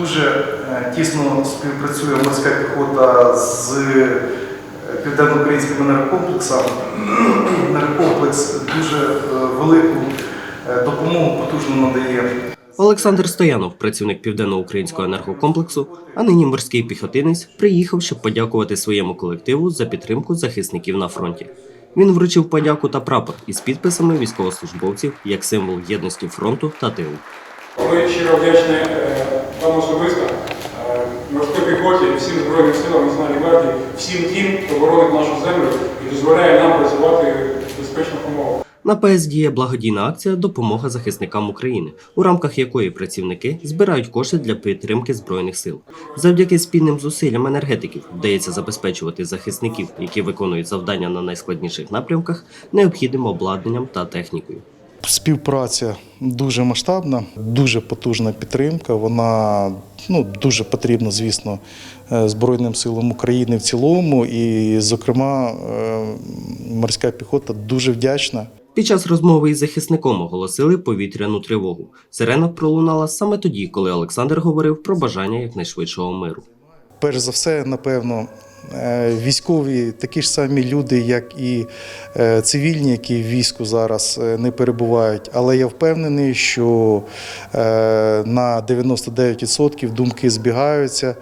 дуже е, тісно співпрацює морська піхота з е, південноукраїнським енергокомплексом. Енергокомплекс дуже е, велику допомогу потужно надає Олександр Стоянов, працівник південноукраїнського енергокомплексу, а нині морський піхотинець, приїхав, щоб подякувати своєму колективу за підтримку захисників на фронті. Він вручив подяку та прапор із підписами військовослужбовців як символ єдності фронту та тилу. Ми щиро вдячні е, вам особисто, е, морській піхоті, всім Збройним силам Національної гвардії, всім тим, хто боронить нашу землю і дозволяє нам працювати в безпечних умовах. На ПС діє благодійна акція Допомога захисникам України, у рамках якої працівники збирають кошти для підтримки збройних сил. Завдяки спільним зусиллям енергетиків вдається забезпечувати захисників, які виконують завдання на найскладніших напрямках, необхідним обладнанням та технікою. Співпраця дуже масштабна, дуже потужна підтримка. Вона ну, дуже потрібна, звісно, е, Збройним силам України в цілому. І, зокрема, е, морська піхота дуже вдячна. Під час розмови із захисником оголосили повітряну тривогу. Сирена пролунала саме тоді, коли Олександр говорив про бажання якнайшвидшого миру. Перш за все, напевно, військові такі ж самі люди, як і е, цивільні, які в війську зараз е, не перебувають. Але я впевнений, що е, на 99% думки збігаються.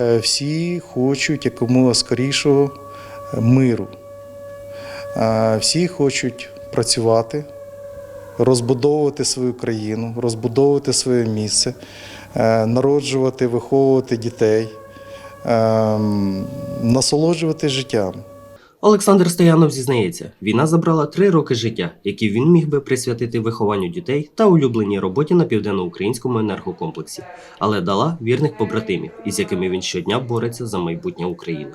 Е, Всі хочуть якомога скорішого е, миру. Е, Всі хочуть працювати, розбудовувати свою країну, розбудовувати своє місце, е, народжувати, виховувати дітей, ем, насолоджувати життям. Олександр Стоянов зізнається, війна забрала три роки життя, які він міг би присвятити вихованню дітей та улюбленій роботі на південноукраїнському енергокомплексі, але дала вірних побратимів, із якими він щодня бореться за майбутнє України.